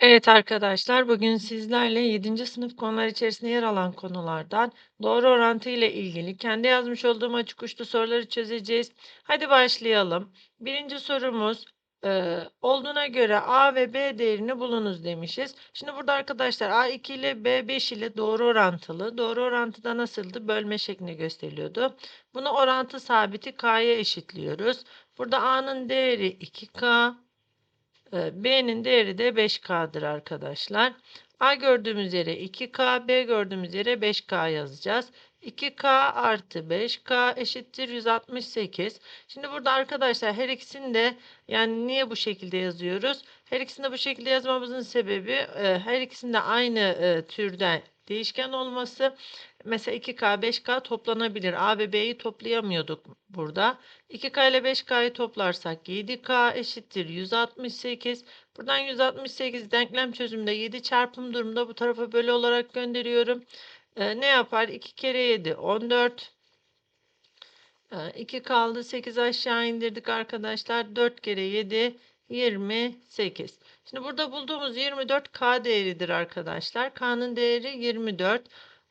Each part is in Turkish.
Evet arkadaşlar, bugün sizlerle 7. sınıf konular içerisinde yer alan konulardan doğru orantı ile ilgili kendi yazmış olduğum açık uçlu soruları çözeceğiz. Hadi başlayalım. Birinci sorumuz e, olduğuna göre A ve B değerini bulunuz demişiz. Şimdi burada arkadaşlar A2 ile B5 ile doğru orantılı. Doğru orantıda nasıldı? Bölme şeklinde gösteriliyordu. Bunu orantı sabiti K'ya eşitliyoruz. Burada A'nın değeri 2K. Ee, B'nin değeri de 5K'dır arkadaşlar. A gördüğümüz yere 2K, B gördüğümüz yere 5K yazacağız. 2K artı 5K eşittir 168. Şimdi burada arkadaşlar her ikisini de yani niye bu şekilde yazıyoruz? Her ikisini de bu şekilde yazmamızın sebebi e, her ikisinde aynı e, türden değişken olması. Mesela 2K, 5K toplanabilir. A ve B'yi toplayamıyorduk burada. 2K ile 5K'yı toplarsak 7K eşittir 168. Buradan 168 denklem çözümünde 7 çarpım durumunda bu tarafa bölü olarak gönderiyorum. Ee, ne yapar? 2 kere 7 14. Ee, 2 kaldı 8 aşağı indirdik arkadaşlar. 4 kere 7 28. Şimdi burada bulduğumuz 24 K değeridir arkadaşlar. K'nın değeri 24.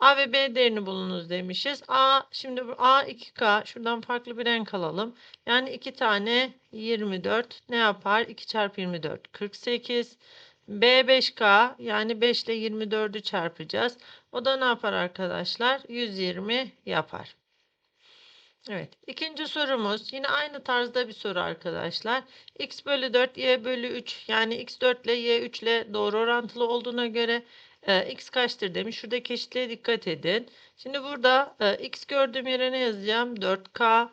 A ve B değerini bulunuz demişiz. A şimdi bu A 2K şuradan farklı bir renk alalım. Yani 2 tane 24 ne yapar? 2 çarpı 24 48. B 5K yani 5 ile 24'ü çarpacağız. O da ne yapar arkadaşlar? 120 yapar. Evet. İkinci sorumuz yine aynı tarzda bir soru arkadaşlar. x bölü 4 y bölü 3 yani x 4 ile y 3 ile doğru orantılı olduğuna göre e, x kaçtır demiş. Şuradaki eşitliğe dikkat edin. Şimdi burada e, x gördüğüm yere ne yazacağım? 4k.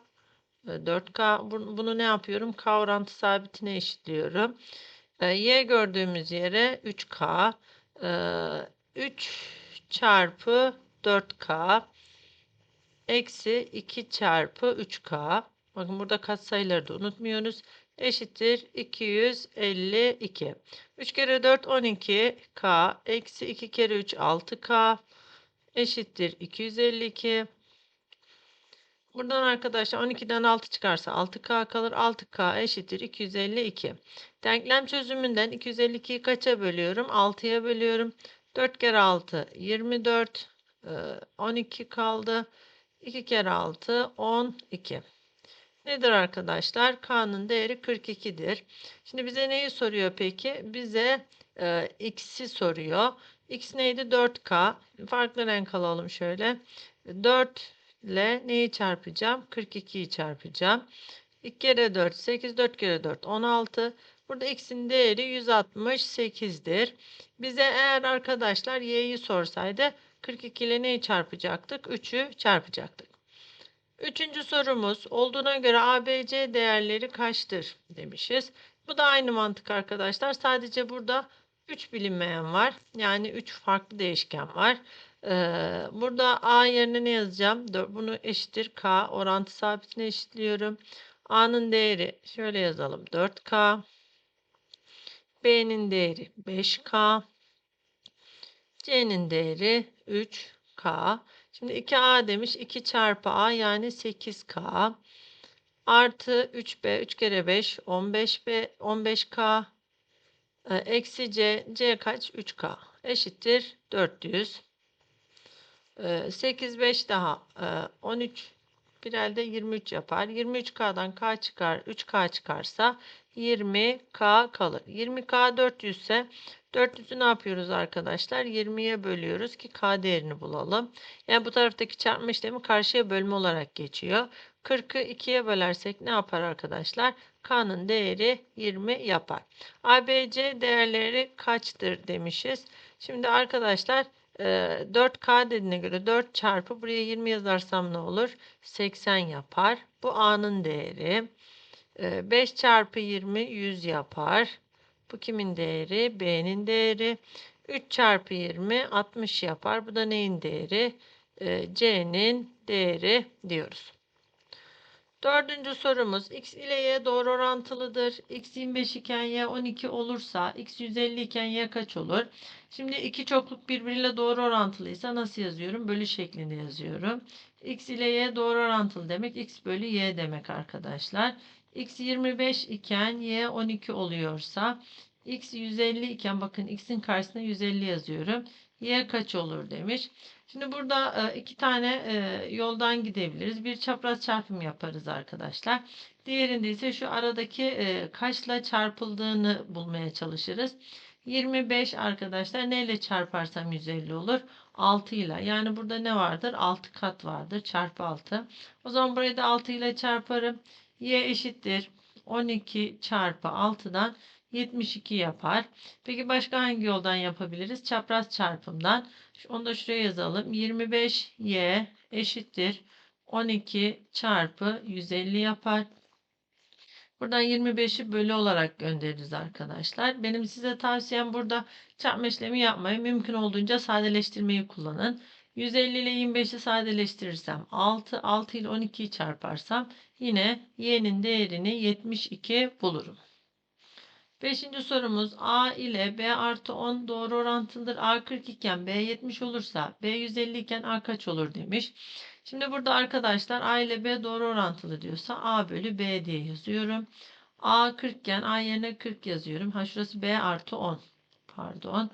E, 4k bunu ne yapıyorum? K orantı sabitine eşitliyorum. E, y gördüğümüz yere 3k. E, 3 çarpı 4k eksi 2 çarpı 3k. Bakın burada katsayıları da unutmuyoruz. Eşittir 252. 3 kere 4 12k. Eksi 2 kere 3 6k. Eşittir 252. Buradan arkadaşlar 12'den 6 çıkarsa 6k kalır. 6k eşittir 252. Denklem çözümünden 252'yi kaça bölüyorum? 6'ya bölüyorum. 4 kere 6 24. 12 kaldı. 2 kere 6 12. Nedir arkadaşlar? K'nın değeri 42'dir. Şimdi bize neyi soruyor peki? Bize e, x'i soruyor. x neydi? 4K. Farklı renk alalım şöyle. 4 ile neyi çarpacağım? 42'yi çarpacağım. 2 kere 4 8 4 kere 4 16. Burada x'in değeri 168'dir. Bize eğer arkadaşlar y'yi sorsaydı 42 ile neyi çarpacaktık? 3'ü çarpacaktık. Üçüncü sorumuz olduğuna göre ABC değerleri kaçtır demişiz. Bu da aynı mantık arkadaşlar. Sadece burada 3 bilinmeyen var. Yani 3 farklı değişken var. Ee, burada A yerine ne yazacağım? Bunu eşittir K orantı sabitine eşitliyorum. A'nın değeri şöyle yazalım 4K. B'nin değeri 5K. C'nin değeri 3K. Şimdi 2A demiş. 2 çarpı A yani 8K. Artı 3B. 3 kere 5. 15B. 15K. E, eksi C. C kaç? 3K. Eşittir 400. E, 8, 5 daha. E, 13. Bir elde 23 yapar. 23K'dan K çıkar. 3K çıkarsa 20K kalır. 20K 400 ise 400'ü ne yapıyoruz arkadaşlar? 20'ye bölüyoruz ki K değerini bulalım. Yani bu taraftaki çarpma işlemi karşıya bölme olarak geçiyor. 40'ı 2'ye bölersek ne yapar arkadaşlar? K'nın değeri 20 yapar. ABC değerleri kaçtır demişiz. Şimdi arkadaşlar 4K dediğine göre 4 çarpı buraya 20 yazarsam ne olur? 80 yapar. Bu A'nın değeri. 5 çarpı 20 100 yapar. Bu kimin değeri? B'nin değeri. 3 çarpı 20 60 yapar. Bu da neyin değeri? C'nin değeri diyoruz. Dördüncü sorumuz x ile y doğru orantılıdır. x 25 iken y 12 olursa x 150 iken y kaç olur? Şimdi iki çokluk birbiriyle doğru orantılıysa nasıl yazıyorum? Bölü şeklinde yazıyorum. x ile y doğru orantılı demek x bölü y demek arkadaşlar. X 25 iken y 12 oluyorsa x 150 iken bakın x'in karşısına 150 yazıyorum. y kaç olur demiş. Şimdi burada e, iki tane e, yoldan gidebiliriz. Bir çapraz çarpım yaparız arkadaşlar. Diğerinde ise şu aradaki e, kaçla çarpıldığını bulmaya çalışırız. 25 arkadaşlar neyle çarparsam 150 olur? 6 ile. Yani burada ne vardır? 6 kat vardır. Çarpı 6. O zaman burayı da 6 ile çarparım. Y eşittir. 12 çarpı 6'dan 72 yapar. Peki başka hangi yoldan yapabiliriz? Çapraz çarpımdan. Onu da şuraya yazalım. 25y eşittir. 12 çarpı 150 yapar. Buradan 25'i bölü olarak göndeririz arkadaşlar. Benim size tavsiyem burada çarpma işlemi yapmayın. Mümkün olduğunca sadeleştirmeyi kullanın. 150 ile 25'i sadeleştirirsem 6, 6 ile 12'yi çarparsam yine y'nin değerini 72 bulurum. Beşinci sorumuz A ile B artı 10 doğru orantılıdır. A 40 iken B 70 olursa B 150 iken A kaç olur demiş. Şimdi burada arkadaşlar A ile B doğru orantılı diyorsa A bölü B diye yazıyorum. A 40 iken A yerine 40 yazıyorum. Ha şurası B artı 10. Pardon.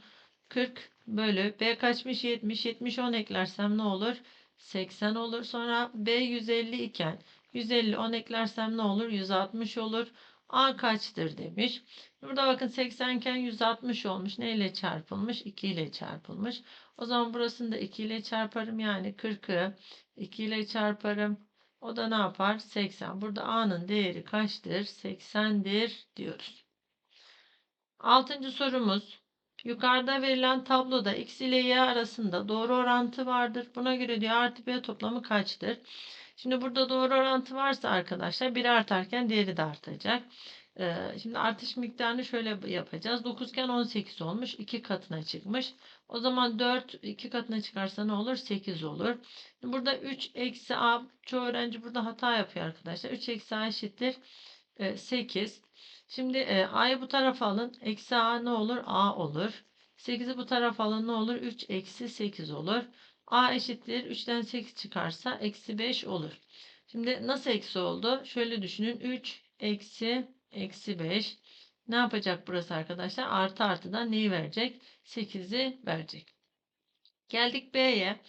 40 bölü B kaçmış 70. 70 10 eklersem ne olur? 80 olur. Sonra B 150 iken 150 10 eklersem ne olur? 160 olur. A kaçtır demiş. Burada bakın 80 iken 160 olmuş. Ne ile çarpılmış? 2 ile çarpılmış. O zaman burasını da 2 ile çarparım. Yani 40'ı 2 ile çarparım. O da ne yapar? 80. Burada A'nın değeri kaçtır? 80'dir diyoruz. Altıncı sorumuz. Yukarıda verilen tabloda x ile y arasında doğru orantı vardır. Buna göre diyor artı b toplamı kaçtır? Şimdi burada doğru orantı varsa arkadaşlar biri artarken diğeri de artacak. Ee, şimdi artış miktarını şöyle yapacağız. 9 iken 18 olmuş. 2 katına çıkmış. O zaman 4 2 katına çıkarsa ne olur? 8 olur. Burada 3 eksi a. Çoğu öğrenci burada hata yapıyor arkadaşlar. 3 eksi a eşittir 8. Şimdi e, a'yı bu tarafa alın. Eksi a ne olur? a olur. 8'i bu tarafa alın ne olur? 3 eksi 8 olur. A eşittir 3'ten 8 çıkarsa eksi 5 olur. Şimdi nasıl eksi oldu? Şöyle düşünün. 3 eksi eksi 5. Ne yapacak burası arkadaşlar? Artı artıdan neyi verecek? 8'i verecek. Geldik B'ye.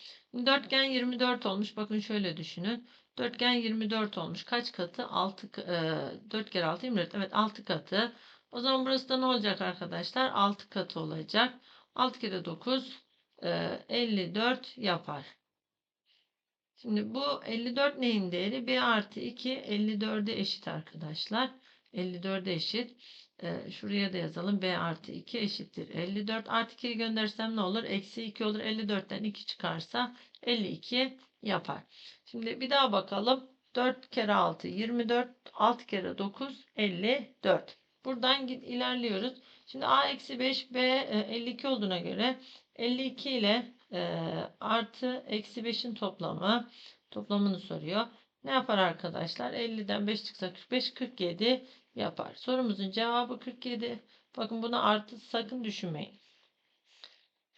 Dörtgen 24 olmuş. Bakın şöyle düşünün. Dörtgen 24 olmuş. Kaç katı? 6, e, 4 kere 6 24. Evet 6 katı. O zaman burası da ne olacak arkadaşlar? 6 katı olacak. 6 kere 9 54 yapar. Şimdi bu 54 neyin değeri? B artı 2 54'e eşit arkadaşlar. 54'e eşit. Ee, şuraya da yazalım. B artı 2 eşittir. 54 artı 2'yi göndersem ne olur? Eksi 2 olur. 54'ten 2 çıkarsa 52 yapar. Şimdi bir daha bakalım. 4 kere 6 24. 6 kere 9 54. Buradan ilerliyoruz. Şimdi a eksi 5 b 52 olduğuna göre 52 ile e, artı eksi 5'in toplamı toplamını soruyor. Ne yapar arkadaşlar? 50'den 5 çıksa 45 47 yapar. Sorumuzun cevabı 47. Bakın buna artı sakın düşünmeyin.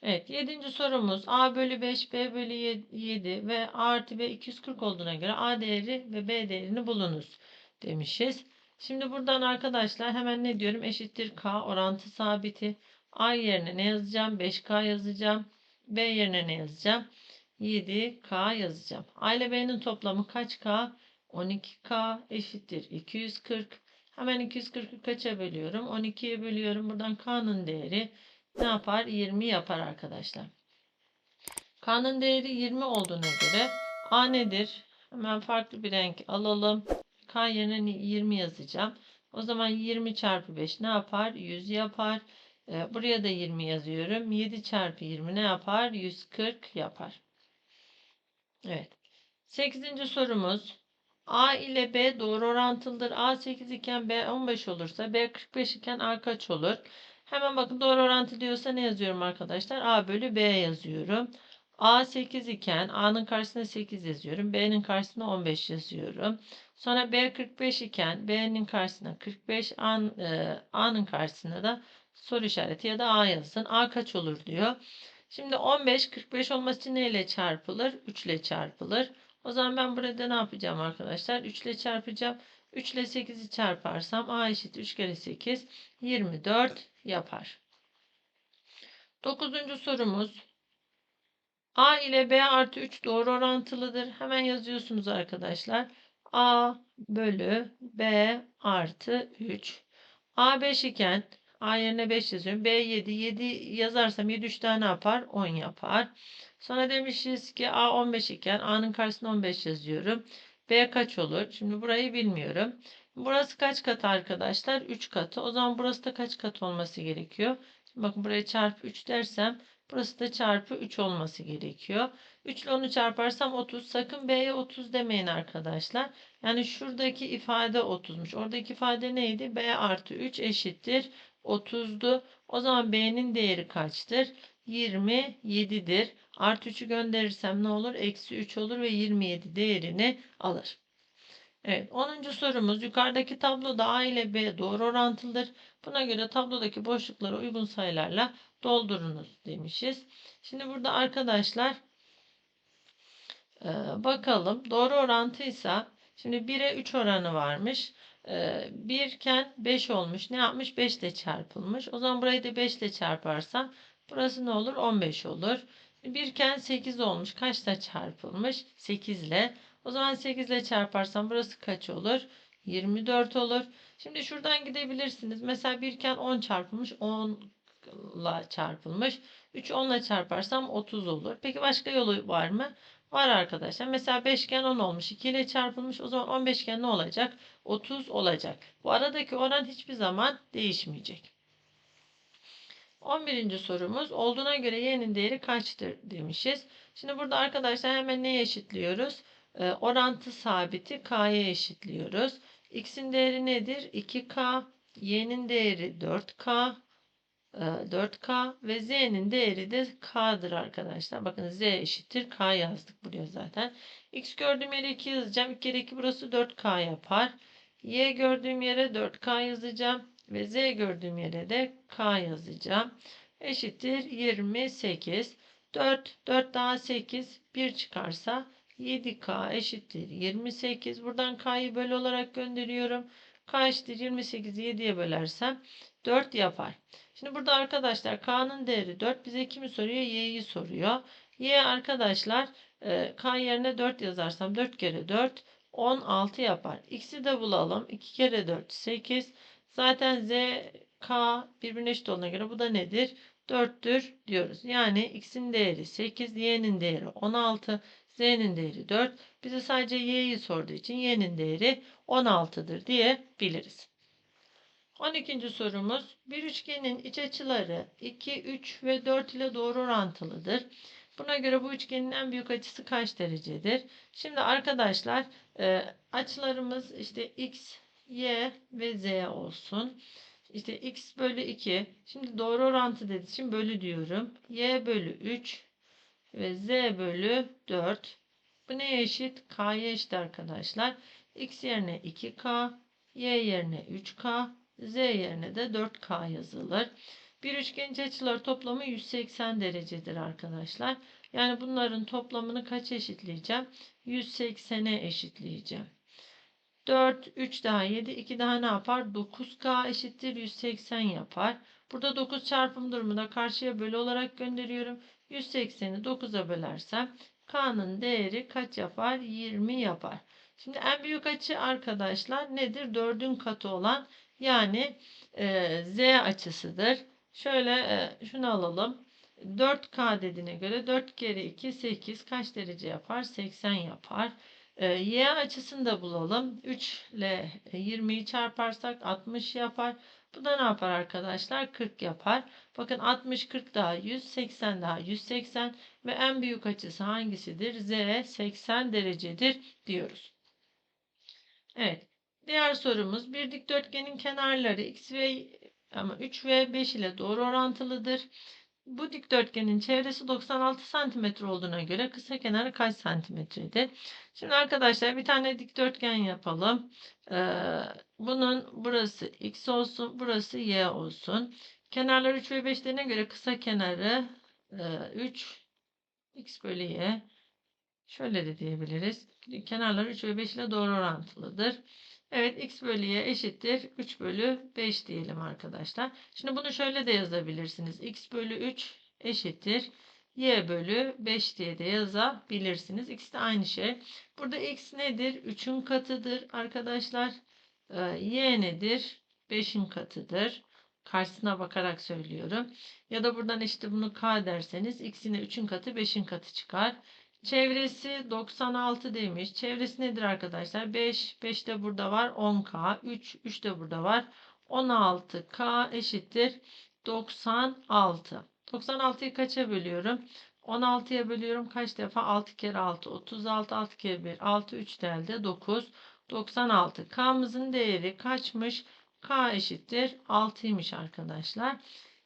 Evet 7. sorumuz a bölü 5 b bölü 7 ve a artı b 240 olduğuna göre a değeri ve b değerini bulunuz demişiz. Şimdi buradan arkadaşlar hemen ne diyorum? Eşittir K orantı sabiti. A yerine ne yazacağım? 5K yazacağım. B yerine ne yazacağım? 7K yazacağım. A ile B'nin toplamı kaç K? 12K eşittir 240. Hemen 240'ı kaça bölüyorum? 12'ye bölüyorum. Buradan K'nın değeri ne yapar? 20 yapar arkadaşlar. K'nın değeri 20 olduğuna göre A nedir? Hemen farklı bir renk alalım. K yerine 20 yazacağım. O zaman 20 çarpı 5 ne yapar? 100 yapar. Ee, buraya da 20 yazıyorum. 7 çarpı 20 ne yapar? 140 yapar. Evet. 8. sorumuz. A ile B doğru orantılıdır. A 8 iken B 15 olursa B 45 iken A kaç olur? Hemen bakın doğru orantı diyorsa ne yazıyorum arkadaşlar? A bölü B yazıyorum. A 8 iken A'nın karşısına 8 yazıyorum. B'nin karşısına 15 yazıyorum. Sonra B 45 iken B'nin karşısına 45, A'nın karşısına da soru işareti ya da A yazsın. A kaç olur diyor. Şimdi 15 45 olması için neyle çarpılır? 3 ile çarpılır. O zaman ben burada ne yapacağım arkadaşlar? 3 ile çarpacağım. 3 ile 8'i çarparsam a eşit 3 kere 8 24 yapar. Dokuzuncu sorumuz. A ile B artı 3 doğru orantılıdır. Hemen yazıyorsunuz arkadaşlar. A bölü B artı 3. A 5 iken A yerine 5 yazıyorum. B 7. 7 yazarsam 7 3 tane yapar? 10 yapar. Sonra demişiz ki A 15 iken A'nın karşısına 15 yazıyorum. B kaç olur? Şimdi burayı bilmiyorum. Burası kaç katı arkadaşlar? 3 katı. O zaman burası da kaç katı olması gerekiyor? Şimdi bakın buraya çarpı 3 dersem burası da çarpı 3 olması gerekiyor. 3 ile 10'u çarparsam 30. Sakın B'ye 30 demeyin arkadaşlar. Yani şuradaki ifade 30'muş. Oradaki ifade neydi? B artı 3 eşittir 30'du. O zaman B'nin değeri kaçtır? 27'dir. Artı 3'ü gönderirsem ne olur? Eksi 3 olur ve 27 değerini alır. Evet 10. sorumuz yukarıdaki tabloda A ile B doğru orantılıdır. Buna göre tablodaki boşlukları uygun sayılarla doldurunuz demişiz. Şimdi burada arkadaşlar e, bakalım doğru orantıysa şimdi 1'e 3 oranı varmış. 1 iken 5 olmuş. Ne yapmış? 5 ile çarpılmış. O zaman burayı da 5 ile çarparsam burası ne olur? 15 olur. 1 iken 8 olmuş. Kaçta çarpılmış? 8 ile. O zaman 8 ile çarparsam burası kaç olur? 24 olur. Şimdi şuradan gidebilirsiniz. Mesela 1 iken 10 çarpılmış. 10 ile çarpılmış. 3 10 ile çarparsam 30 olur. Peki başka yolu var mı? Var arkadaşlar. Mesela 5 iken 10 olmuş. 2 ile çarpılmış. O zaman 15 iken ne olacak? 30 olacak. Bu aradaki oran hiçbir zaman değişmeyecek. 11. sorumuz olduğuna göre y'nin değeri kaçtır demişiz. Şimdi burada arkadaşlar hemen neye eşitliyoruz? Ee, orantı sabiti k'ya eşitliyoruz. x'in değeri nedir? 2k. y'nin değeri 4k. 4K ve Z'nin değeri de K'dır arkadaşlar. Bakın Z eşittir K yazdık buraya zaten. X gördüğüm yere 2 yazacağım. 2 kere 2 burası 4K yapar. Y gördüğüm yere 4K yazacağım. Ve Z gördüğüm yere de K yazacağım. Eşittir 28. 4, 4 daha 8, 1 çıkarsa 7K eşittir 28. Buradan K'yı böl olarak gönderiyorum. K eşittir 28'i 7'ye bölersem 4 yapar. Şimdi burada arkadaşlar K'nın değeri 4. Bize kimi soruyor? Y'yi soruyor. Y arkadaşlar e, K yerine 4 yazarsam 4 kere 4 16 yapar. X'i de bulalım. 2 kere 4 8. Zaten Z K birbirine eşit olduğuna göre bu da nedir? 4'tür diyoruz. Yani X'in değeri 8, Y'nin değeri 16, Z'nin değeri 4. Bize sadece Y'yi sorduğu için Y'nin değeri 16'dır diyebiliriz. 12. sorumuz bir üçgenin iç açıları 2, 3 ve 4 ile doğru orantılıdır. Buna göre bu üçgenin en büyük açısı kaç derecedir? Şimdi arkadaşlar e, açılarımız işte x, y ve z olsun. İşte x bölü 2. Şimdi doğru orantı dediği için bölü diyorum. y bölü 3 ve z bölü 4. Bu neye eşit? K'ya eşit arkadaşlar. x yerine 2k, y yerine 3k, Z yerine de 4K yazılır. Bir üçgenin açıları toplamı 180 derecedir arkadaşlar. Yani bunların toplamını kaç eşitleyeceğim? 180'e eşitleyeceğim. 4, 3 daha 7, 2 daha ne yapar? 9K eşittir 180 yapar. Burada 9 çarpım durumunda karşıya bölü olarak gönderiyorum. 180'i 9'a bölersem K'nın değeri kaç yapar? 20 yapar. Şimdi en büyük açı arkadaşlar nedir? 4'ün katı olan yani e, Z açısıdır. Şöyle e, şunu alalım. 4K dediğine göre 4 kere 2 8 kaç derece yapar? 80 yapar. E, y açısını da bulalım. 3 ile 20'yi çarparsak 60 yapar. Bu da ne yapar arkadaşlar? 40 yapar. Bakın 60 40 daha 100 80 daha 180 ve en büyük açısı hangisidir? Z 80 derecedir diyoruz. Evet. Diğer sorumuz bir dikdörtgenin kenarları x ve ama 3 ve 5 ile doğru orantılıdır. Bu dikdörtgenin çevresi 96 cm olduğuna göre kısa kenarı kaç santimetredir? Şimdi arkadaşlar bir tane dikdörtgen yapalım. Ee, bunun burası x olsun, burası y olsun. Kenarlar 3 ve 5'lerine göre kısa kenarı e, 3 x bölü y. Şöyle de diyebiliriz. Kenarlar 3 ve 5 ile doğru orantılıdır. Evet x bölü y eşittir 3 bölü 5 diyelim arkadaşlar. Şimdi bunu şöyle de yazabilirsiniz. x bölü 3 eşittir y bölü 5 diye de yazabilirsiniz. İkisi de aynı şey. Burada x nedir? 3'ün katıdır arkadaşlar. Ee, y nedir? 5'in katıdır. Karşısına bakarak söylüyorum. Ya da buradan işte bunu k derseniz x'ine 3'ün katı 5'in katı çıkar. Çevresi 96 demiş. Çevresi nedir arkadaşlar? 5, 5 de burada var. 10K. 3, 3 de burada var. 16K eşittir 96. 96'yı kaça bölüyorum? 16'ya bölüyorum. Kaç defa? 6 kere 6. 36. 6 kere 1. 6, 3 de elde 9. 96. K'mızın değeri kaçmış? K eşittir 6'ymış arkadaşlar.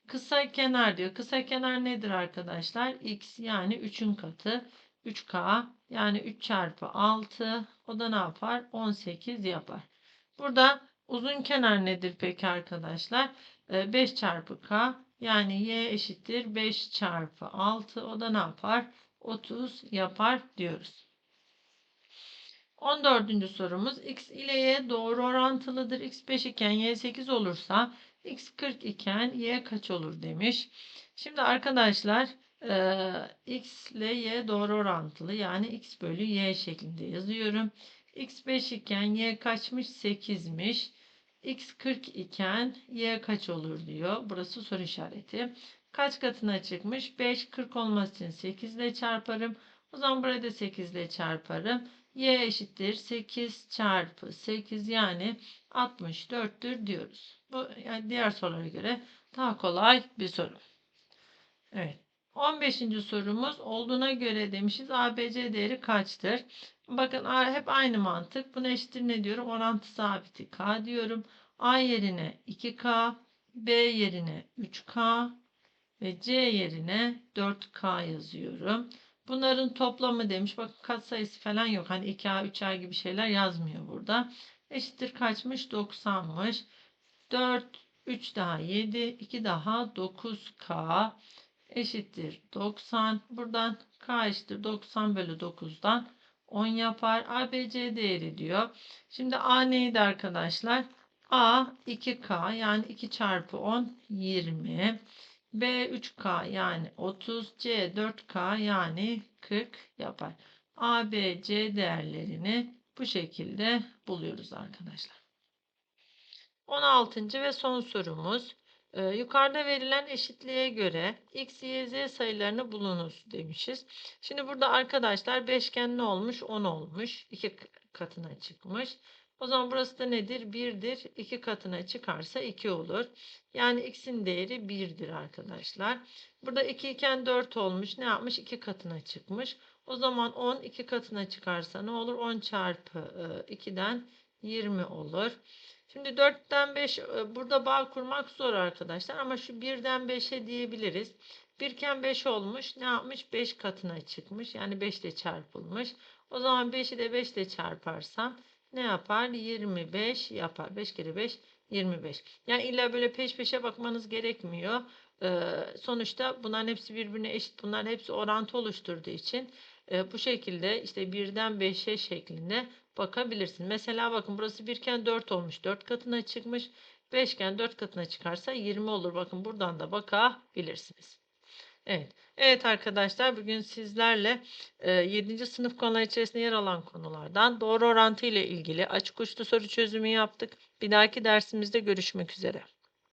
Kısa kenar diyor. Kısa kenar nedir arkadaşlar? X yani 3'ün katı. 3K yani 3 çarpı 6 o da ne yapar? 18 yapar. Burada uzun kenar nedir peki arkadaşlar? 5 çarpı K yani Y eşittir 5 çarpı 6 o da ne yapar? 30 yapar diyoruz. 14. sorumuz x ile y doğru orantılıdır. x 5 iken y 8 olursa x 40 iken y kaç olur demiş. Şimdi arkadaşlar x ile y doğru orantılı yani x bölü y şeklinde yazıyorum. x 5 iken y kaçmış 8'miş. x 40 iken y kaç olur diyor. Burası soru işareti. Kaç katına çıkmış? 5 40 olması için 8 ile çarparım. O zaman buraya da 8 ile çarparım. Y eşittir 8 çarpı 8 yani 64'tür diyoruz. Bu yani diğer sorulara göre daha kolay bir soru. Evet. 15. sorumuz olduğuna göre demişiz ABC değeri kaçtır? Bakın hep aynı mantık. Buna eşittir ne diyorum? Orantı sabiti K diyorum. A yerine 2K, B yerine 3K ve C yerine 4K yazıyorum. Bunların toplamı demiş. Bakın katsayısı falan yok. Hani 2A, 3A gibi şeyler yazmıyor burada. Eşittir kaçmış? 90'mış. 4, 3 daha 7, 2 daha 9K eşittir 90. Buradan k eşittir 90 bölü 9'dan 10 yapar. ABC değeri diyor. Şimdi A neydi arkadaşlar? A 2K yani 2 çarpı 10 20. B 3K yani 30. C 4K yani 40 yapar. A, B, C değerlerini bu şekilde buluyoruz arkadaşlar. 16. ve son sorumuz. Ee, yukarıda verilen eşitliğe göre x, y, z sayılarını bulunuz demişiz. Şimdi burada arkadaşlar beşgen ne olmuş? 10 olmuş. 2 katına çıkmış. O zaman burası da nedir? 1'dir. 2 katına çıkarsa 2 olur. Yani x'in değeri 1'dir arkadaşlar. Burada 2 iken 4 olmuş. Ne yapmış? 2 katına çıkmış. O zaman 10 2 katına çıkarsa ne olur? 10 çarpı 2'den 20 olur. Şimdi 4'ten 5 e, burada bağ kurmak zor arkadaşlar ama şu 1'den 5'e diyebiliriz. 1 iken 5 olmuş. Ne yapmış? 5 katına çıkmış. Yani 5 ile çarpılmış. O zaman 5'i de 5 ile çarparsam ne yapar? 25 yapar. 5 kere 5 25. Yani illa böyle peş peşe bakmanız gerekmiyor. Ee, sonuçta bunların hepsi birbirine eşit. Bunların hepsi orantı oluşturduğu için e, bu şekilde işte 1'den 5'e şeklinde bakabilirsin. Mesela bakın burası 1 iken 4 olmuş. 4 katına çıkmış. 5 iken 4 katına çıkarsa 20 olur. Bakın buradan da bakabilirsiniz. Evet. Evet arkadaşlar bugün sizlerle e, 7. sınıf konular içerisinde yer alan konulardan doğru orantı ile ilgili açık uçlu soru çözümü yaptık. Bir dahaki dersimizde görüşmek üzere.